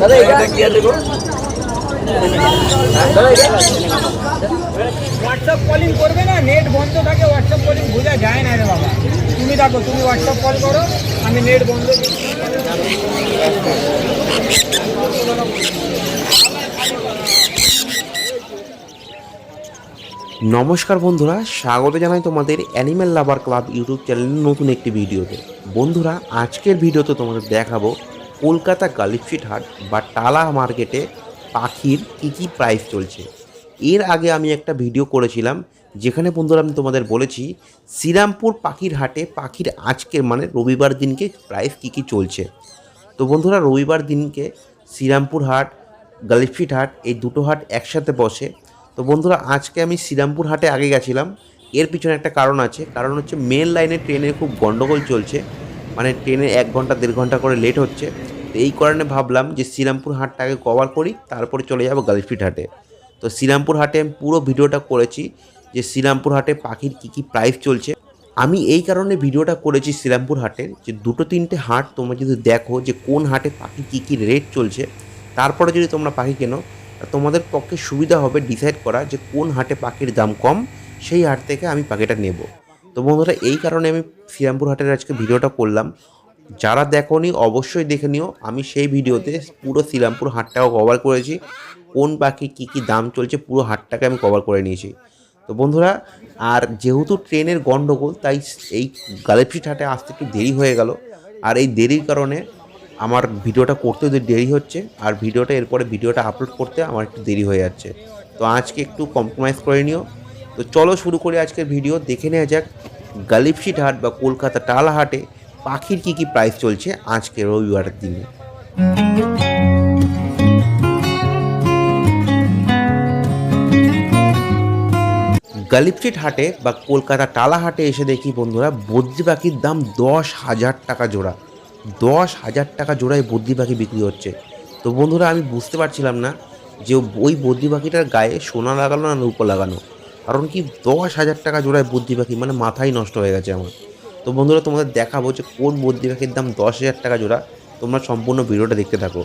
দাদা এটা কি আছে গো? হোয়াটসঅ্যাপ কলিং করবে না নেট বন্ধ থাকে হোয়াটসঅ্যাপ কলিং বোঝা যায় না রে বাবা। তুমি দেখো তুমি হোয়াটসঅ্যাপ কল করো আমি নেট বন্ধ নমস্কার বন্ধুরা স্বাগত জানাই তোমাদের অ্যানিম্যাল লাভার ক্লাব ইউটিউব চ্যানেলের নতুন একটি ভিডিওতে। বন্ধুরা আজকের ভিডিওতে তোমাদের দেখাবো কলকাতা গালিফিট হাট বা টালা মার্কেটে পাখির কী কী প্রাইস চলছে? এর আগে আমি একটা ভিডিও করেছিলাম, যেখানে বন্ধুরা আমি তোমাদের বলেছি, শ্রীরামপুর পাখির হাটে পাখির আজকের মানে রবিবার দিনকে প্রাইস কী কী চলছে? তো বন্ধুরা, রবিবার দিনকে শ্রীরামপুর হাট গালিফিট হাট, এই দুটো হাট একসাথে বসে। তো বন্ধুরা, আজকে আমি শ্রীরামপুর হাটে আগে গেছিলাম। এর পিছনে একটা কারণ আছে, কারণ হচ্ছে মেন লাইনে ট্রেনের খুব গন্ডগোল চলছে। মানে ট্রেনে এক ঘণ্টা, দেড় ঘণ্টা করে লেট হচ্ছে। তো এই কারণে ভাবলাম যে শ্রীরামপুর হাটটাকে কভার করি, তারপরে চলে যাব গালিফিট হাটে। তো শ্রীরামপুর হাটে আমি পুরো ভিডিওটা করেছি যে শ্রীরামপুর হাটে পাখির কী কী প্রাইস চলছে। আমি এই কারণে ভিডিওটা করেছি শ্রীরামপুর হাটের যে দুটো তিনটে হাট তোমরা যদি দেখো যে কোন হাটে পাখি কী কী রেট চলছে, তারপরে যদি তোমরা পাখি কেনো তোমাদের পক্ষে সুবিধা হবে ডিসাইড করা যে কোন হাটে পাখির দাম কম, সেই হাট থেকে আমি পাখিটা নেব। তো বন্ধুরা, এই কারণে আমি শ্রীরামপুর হাটের আজকে ভিডিওটা করলাম। যারা দেখোনি, অবশ্যই দেখে নিও। আমি সেই ভিডিওতে পুরো শ্রীরামপুর হাটটাও কভার করেছি। কোন পাখি, কী কী দাম চলছে, পুরো হাটটাকে আমি কভার করে নিয়েছি। তো বন্ধুরা, আর যেহেতু ট্রেনের গণ্ডগোল তাই এই গালেপসিট হাটে আসতে একটু দেরি হয়ে গেল। আর এই দেরির কারণে আমার ভিডিওটা করতে দেরি হচ্ছে। আর ভিডিওটা এরপরে ভিডিওটা আপলোড করতে আমার একটু দেরি হয়ে যাচ্ছে। তো আজকে একটু কম্প্রোমাইজ করে নিও। তো চলো শুরু করি আজকের ভিডিও দেখে নেওয়া যাক গালিপসিট হাট বা কলকাতা টালা হাটে পাখির কী কী প্রাইস চলছে আজকে রবিবারের দিনে? গালিপচিট হাটে বা কলকাতা টালা হাটে এসে দেখি বন্ধুরা বদ্রি পাখির দাম দশ হাজার টাকা জোড়া। দশ হাজার টাকা জোড়ায় বদ্রি পাখি বিক্রি হচ্ছে। তো বন্ধুরা আমি বুঝতে পারছিলাম না যে ওই বদ্রি পাখিটার গায়ে সোনা লাগানো না রূপো লাগানো। কারণ কি দশ হাজার টাকা জোড়ায় বদ্রি পাখি মানে মাথাই নষ্ট হয়ে গেছে আমার। তো বন্ধুরা, তোমাদের দেখাবো যে কোন বদ্রি পাখির দাম দশ হাজার টাকা জোড়া। তোমরা সম্পূর্ণ ভিডিওটা দেখতে থাকো।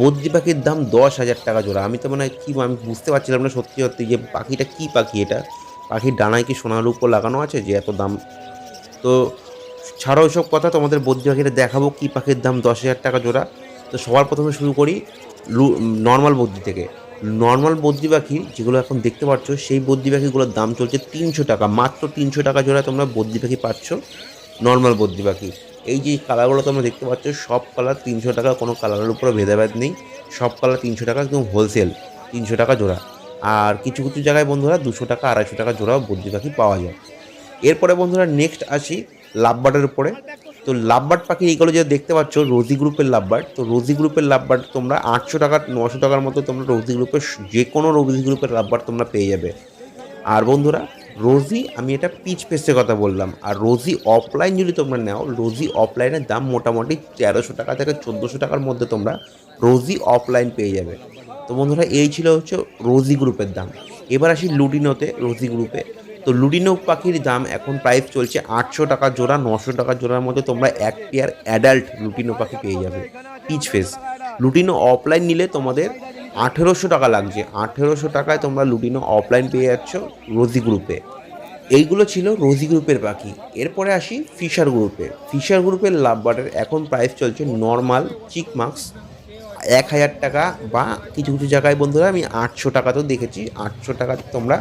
বদ্রি পাখির দাম দশ হাজার টাকা জোড়া। আমি তো মানে কি, আমি বুঝতে পারছিলাম না সত্যি সত্যি যে পাখিটা কি পাখি এটা। পাখির ডানায় কি সোনার উপর লাগানো আছে যে এত দাম? তো ছাড়াও ওইসব কথা, তোমাদের বদ্রি পাখিটা দেখাবো কী পাখির দাম দশ হাজার টাকা জোড়া। তো সবার প্রথমে শুরু করি নর্মাল বদ্রি থেকে। নর্মাল বদ্রি পাখি যেগুলো এখন দেখতে পাচ্ছ, সেই বদ্রি পাখিগুলোর দাম চলছে তিনশো টাকা। মাত্র তিনশো টাকা জোড়া তোমরা বদ্রি পাখি পাচ্ছ নর্মাল বদ্রি পাখি এই যে কালারগুলো তোমরা দেখতে পাচ্ছ, সব কালার তিনশো টাকা, কোনো কালারের উপরে ভেদাভেদ নেই। সব কালার তিনশো টাকা, একদম হোলসেল তিনশো টাকা জোড়া। আর কিছু কিছু জায়গায় বন্ধুরা দুশো টাকা, আড়াইশো টাকা জোড়াও বদ্রি পাখি পাওয়া যায়। এরপরে বন্ধুরা নেক্সট আসি লাভবার্ডের উপরে। তো লাভবার্ড পাখি এইগুলো যে দেখতে পাচ্ছ, রোজি গ্রুপের লাভবার্ড। তো রোজি গ্রুপের লাভবার্ড তোমরা আটশো টাকা নশো টাকার মতো তোমরা রোজি গ্রুপের যে কোনো রোজি গ্রুপের লাভবার্ড তোমরা পেয়ে যাবে। আর বন্ধুরা, রোজি, আমি এটা পিচ পেস্টের কথা বললাম। আর রোজি অফলাইন যদি তোমরা নাও, রোজি অফলাইনের দাম মোটামুটি তেরোশো টাকা থেকে চোদ্দোশো টাকার মধ্যে তোমরা রোজি অফলাইন পেয়ে যাবে। তো বন্ধুরা, এই ছিল হচ্ছে রোজি গ্রুপের দাম। এবার আসি লুডিনোতে, রোজি গ্রুপে। তো লুডিনো পাখির দাম এখন প্রাইস চলছে আটশো টাকা জোড়া, নশো টাকা জোড়ার মধ্যে তোমরা এক পেয়ার অ্যাডাল্ট লুটিনো পাখি পেয়ে যাবে পিচ ফেস লুটিনো অফলাইন নিলে তোমাদের আঠেরোশো টাকা লাগছে। আঠেরোশো টাকায় তোমরা লুটিনো অফলাইন পেয়ে যাচ্ছ রোজি গ্রুপে এইগুলো ছিল রোজি গ্রুপের পাখি। এরপরে আসি ফিশার গ্রুপে ফিশার গ্রুপের লাভবার্ডের এখন প্রাইস চলছে নর্মাল চিক মার্কস এক হাজার টাকা বা কিছু কিছু জায়গায় বন্ধুরা আমি আটশো টাকাতেও দেখেছি, আটশো টাকা তোমরা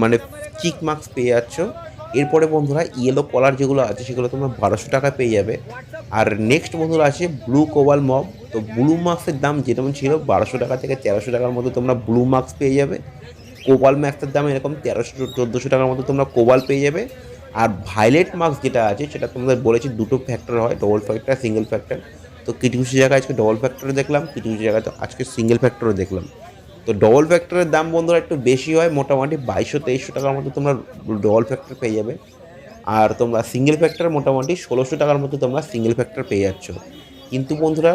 মানে চিক মার্কস পেয়ে যাচ্ছ। এরপরে বন্ধুরা ইয়েলো কলার যেগুলো আছে, সেগুলো তোমরা বারোশো টাকা পেয়ে যাবে। আর নেক্সট বন্ধুরা আছে ব্লু কোবাল মব তো ব্লু মার্কসের দাম যেরকম ছিল বারোশো টাকা থেকে তেরোশো টাকার মধ্যে তোমরা ব্লু মার্কস পেয়ে যাবে। কোবাল ম্যাক্সের দাম এরকম তেরোশো চোদ্দোশো টাকার মধ্যে তোমরা কোবাল পেয়ে যাবে। আর ভাইলেট মার্কস যেটা আছে, সেটা তোমাদের বলেছি দুটো ফ্যাক্টর হয় ডবল ফ্যাক্টর সিঙ্গেল ফ্যাক্টর তো কিছু কিছু জায়গায় আজকে ডবল ফ্যাক্টরে দেখলাম কিছু কিছু জায়গায় তো আজকে সিঙ্গেল ফ্যাক্টরে দেখলাম। তো ডবল ফ্যাক্টরের দাম বন্ধুরা একটু বেশি হয়, মোটামুটি বাইশশো তেইশশো টাকার মতো তোমরা ডবল ফ্যাক্টর পেয়ে যাবে। আর তোমরা সিঙ্গেল ফ্যাক্টর মোটামুটি ষোলোশো টাকার মতো তোমরা সিঙ্গেল ফ্যাক্টর পেয়ে যাচ্ছ। কিন্তু বন্ধুরা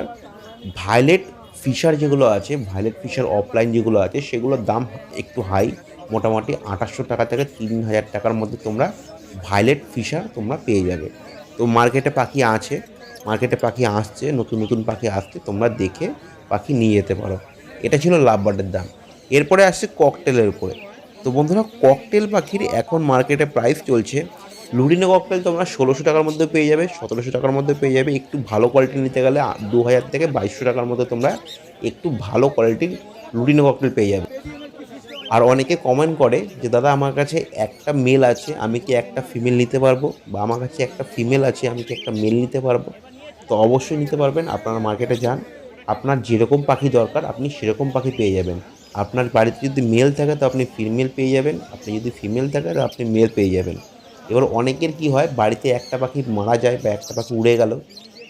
ভাইলেট ফিশার যেগুলো আছে ভাইলেট ফিশার অফলাইন যেগুলো আছে, সেগুলোর দাম একটু হাই মোটামুটি আঠাশশো টাকা থেকে তিন হাজার টাকার মধ্যে তোমরা ভাইলেট ফিশার তোমরা পেয়ে যাবে। তো মার্কেটে পাখি আছে মার্কেটে পাখি আসছে, নতুন নতুন পাখি আসছে, তোমরা দেখে পাখি নিয়ে যেতে পারো। এটা ছিল লাভ বার্ডের দাম। এরপরে আসছে ককটেলের উপরে। তো বন্ধুরা ককটেল পাখির এখন মার্কেটে প্রাইস চলছে। লুডিনো ককটেল তোমরা ষোলোশো টাকার মধ্যে পেয়ে যাবে, সতেরোশো টাকার মধ্যে পেয়ে যাবে। একটু ভালো কোয়ালিটি নিতে গেলে দু হাজার থেকে বাইশশো টাকার মধ্যে তোমরা একটু ভালো কোয়ালিটির লুডিনো ককটেল পেয়ে যাবে। আর অনেকে কমেন্ট করে যে, দাদা, আমার কাছে একটা মেল আছে, আমি কি একটা ফিমেল নিতে পারব? বা আমার কাছে একটা ফিমেল আছে, আমি কি একটা মেল নিতে পারব? তো অবশ্যই নিতে পারবেন। আপনারা মার্কেটে যান। আপনার যেরকম পাখি দরকার, আপনি সেরকম পাখি পেয়ে যাবেন। আপনার বাড়িতে যদি মেল থাকে, তো আপনি ফিমেল পেয়ে যাবেন। আপনি যদি ফিমেল থাকে, তো আপনি মেল পেয়ে যাবেন। এবার অনেকের কি হয়, বাড়িতে একটা পাখি মারা যায় বা একটা পাখি উড়ে গেল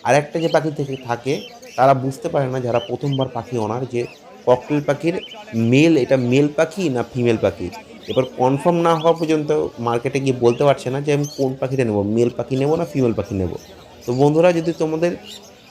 আর একটা যে পাখি থেকে থাকে, তারা বুঝতে পারে না যারা প্রথমবার পাখি ওনার যে ককটেল পাখির মেল এটা মেল পাখি না ফিমেল পাখি। এবার কনফার্ম না হওয়া পর্যন্ত মার্কেটে গিয়ে বলতে পারছে না যে আমি কোন পাখিটা নেব মেল পাখি নেব না ফিমেল পাখি নেব। তো বন্ধুরা, যদি তোমাদের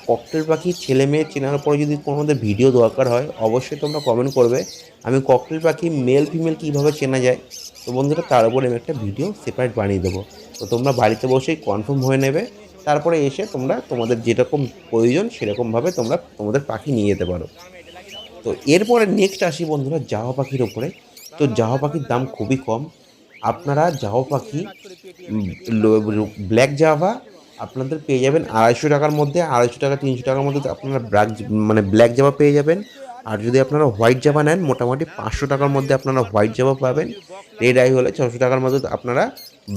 ককটেল পাখি ছেলে মেয়ে চেনার পরে যদি তোমাদের ভিডিও দরকার হয়, অবশ্যই তোমরা কমেন্ট করবে। আমি ককটেল পাখি মেল ফিমেল কীভাবে চেনা যায়? তো বন্ধুরা, তার উপরে আমি একটা ভিডিও সেপারেট বানিয়ে দেবো। তো তোমরা বাড়িতে বসেই কনফার্ম হয়ে নেবে। তারপরে এসে তোমরা তোমাদের যেরকম প্রয়োজন সেরকমভাবে তোমরা তোমাদের পাখি নিয়ে যেতে পারো। তো এরপরে নেক্সট আসি বন্ধুরা জাহা পাখির ওপরে তো জাহা পাখির দাম খুবই কম। আপনারা জাহা পাখি ব্ল্যাক জাভা আপনাদের পেয়ে যাবেন আড়াইশো টাকার মধ্যে, আড়াইশো টাকা, তিনশো টাকার মধ্যে আপনারা ব্ল্যাক মানে ব্ল্যাক জামা পেয়ে যাবেন। আর যদি আপনারা হোয়াইট জামা নেন, মোটামুটি পাঁচশো টাকার মধ্যে আপনারা হোয়াইট জামা পাবেন। রেড আই হলে ছশো টাকার মধ্যে আপনারা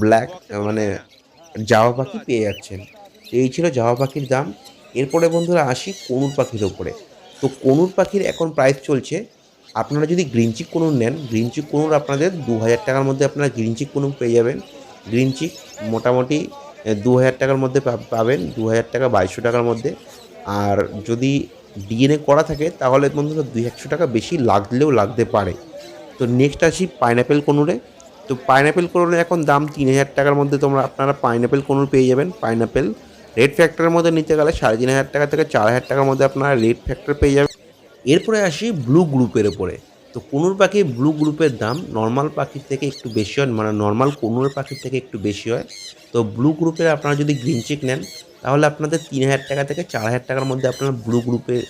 ব্ল্যাক মানে জাভা পাখি পেয়ে যাচ্ছেন। এই ছিল জাভা পাখির দাম। এরপরে বন্ধুরা আসি কনুর পাখির ওপরে তো কনুর পাখির এখন প্রাইস চলছে। আপনারা যদি গ্রিন চিক কনুর নেন গ্রিন চিক কনুর আপনাদের দু হাজার টাকার মধ্যে আপনারা গ্রিন চিক কনুর পেয়ে যাবেন। গ্রিন চিক মোটামুটি দু হাজার টাকার মধ্যে পাবেন দু হাজার টাকা বাইশশো টাকার মধ্যে। আর যদি ডিএনএ করা থাকে, তাহলে বন্ধুরা দুই একশো টাকা বেশি লাগলেও লাগতে পারে। তো নেক্সট আসি পাইনাপেল কনুরে। তো পাইনাপেল কনুরে এখন দাম তিন হাজার টাকার মধ্যে তোমরা, আপনারা পাইনাপেল কনুর পেয়ে যাবেন। পাইনাপেল রেড ফ্যাক্টরের মধ্যে নিতে গেলে সাড়ে তিন হাজার টাকা থেকে চার হাজার টাকার মধ্যে আপনারা রেড ফ্যাক্টর পেয়ে যাবেন। এরপরে আসি ব্লু গ্রুপের ওপরে তো কোনুর পাখি ব্লু গ্রুপের দাম নর্মাল পাখির থেকে একটু বেশি হয় মানে নর্মাল কোনুর পাখির থেকে একটু বেশি হয়। তো ব্লু গ্রুপের আপনারা যদি গ্রিন চিক নেন, তাহলে আপনাদের তিন হাজার টাকা থেকে চার হাজার টাকার মধ্যে আপনারা ব্লু গ্রুপের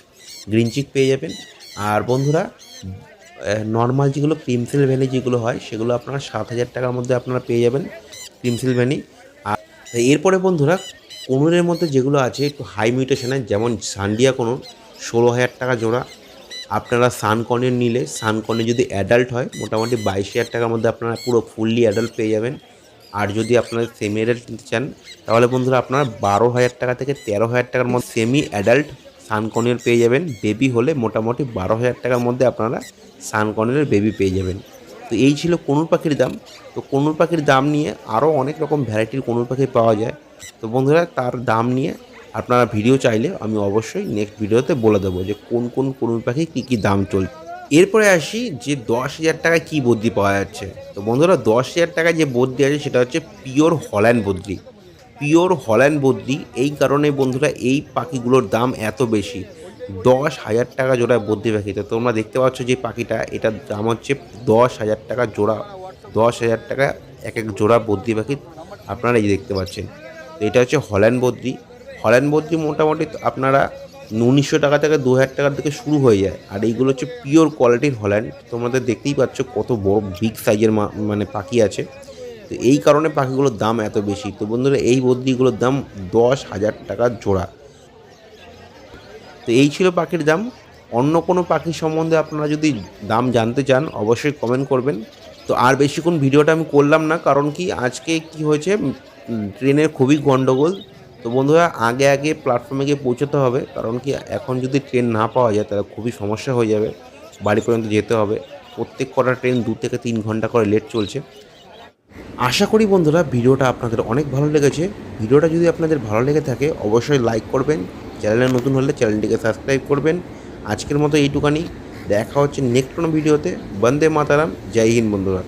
গ্রিন চিক পেয়ে যাবেন। আর বন্ধুরা নর্মাল যেগুলো ক্রিমসেল ভ্যালি যেগুলো হয়, সেগুলো আপনারা সাত হাজার টাকার মধ্যে আপনারা পেয়ে যাবেন ক্রিমসেল ভ্যালি আর এরপরে বন্ধুরা, কোনুরের মধ্যে যেগুলো আছে একটু হাই মিউটেশনের যেমন সান্ডিয়া কোনুর, ষোলো হাজার টাকা জোড়া। আপনারা সানকনের নিলে সানকনে যদি অ্যাডাল্ট হয়, মোটামুটি বাইশ হাজার টাকার মধ্যে আপনারা পুরো ফুললি অ্যাডাল্ট পেয়ে যাবেন। আর যদি আপনারা সেমি অ্যাডাল্ট নিতে চান, তাহলে বন্ধুরা আপনারা বারো হাজার টাকা থেকে তেরো হাজার টাকার মধ্যে সেমি অ্যাডাল্ট সানকনের পেয়ে যাবেন। বেবি হলে মোটামুটি বারো হাজার টাকার মধ্যে আপনারা সানকনের বেবি পেয়ে যাবেন। তো এই ছিল কনুর পাখির দাম। তো কনুর পাখির দাম নিয়ে আরও অনেক রকম ভ্যারাইটির কনুর পাখি পাওয়া যায়। তো বন্ধুরা তার দাম নিয়ে আপনারা ভিডিও চাইলে আমি অবশ্যই নেক্সট ভিডিওতে বলে দেবো যে কোন কোন কনুর পাখি কী কী দাম চলছে এরপরে আসি যে দশ হাজার টাকায় কী বদ্রি পাওয়া যাচ্ছে। তো বন্ধুরা দশ হাজার টাকায় যে বদ্রি আছে সেটা হচ্ছে পিওর হল্যান্ড বদ্রি। পিওর হল্যান্ড বদ্রি, এই কারণে বন্ধুরা এই পাখিগুলোর দাম এত বেশি। দশ হাজার টাকা জোড়ায় বদ্রি পাখি। তো তোমরা দেখতে পাচ্ছ যে পাখিটা, এটার দাম হচ্ছে দশ হাজার টাকা জোড়া। দশ হাজার টাকা এক এক জোড়া বদ্রি পাখি আপনারা এই দেখতে পাচ্ছেন। তো এটা হচ্ছে হল্যান্ড বদ্রি। হল্যান্ড বদ্রি মোটামুটি আপনারা উনিশশো টাকা থেকে দু হাজার টাকার থেকে শুরু হয়ে যায়। আর এইগুলো হচ্ছে পিওর কোয়ালিটির হল্যান্ড তোমাদের দেখতেই পাচ্ছ কত বড় বিগ সাইজের মানে পাখি আছে। তো এই কারণে পাখিগুলোর দাম এত বেশি। তো বন্ধুরা, এই বদ্রিগুলোর দাম দশ হাজার টাকা জোড়া। তো এই ছিল পাখির দাম। অন্য কোনো পাখি সম্বন্ধে আপনারা যদি দাম জানতে চান, অবশ্যই কমেন্ট করবেন। তো আর বেশিক্ষণ ভিডিওটা আমি করলাম না, কারণ কি আজকে কি হয়েছে? ট্রেনের খুবই গন্ডগোল। তো বন্ধুরা, আগে আগে প্ল্যাটফর্মে গিয়ে পৌঁছতে হবে, কারণ কি এখন যদি ট্রেন না পাওয়া যায়, তাহলে খুবই সমস্যা হয়ে যাবে। বাড়ি পর্যন্ত যেতে হবে। প্রত্যেক কটা ট্রেন দু থেকে তিন ঘণ্টা করে লেট চলছে। আশা করি বন্ধুরা, ভিডিওটা আপনাদের অনেক ভালো লেগেছে। ভিডিওটা যদি আপনাদের ভালো লেগে থাকে, অবশ্যই লাইক করবেন। চ্যানেলে নতুন হলে চ্যানেলটিকে সাবস্ক্রাইব করবেন। আজকের মতো এইটুকানি দেখা হচ্ছে নেক্সট কোনো ভিডিওতে। বন্দে মাতারাম। জয় হিন্দ বন্ধুরা।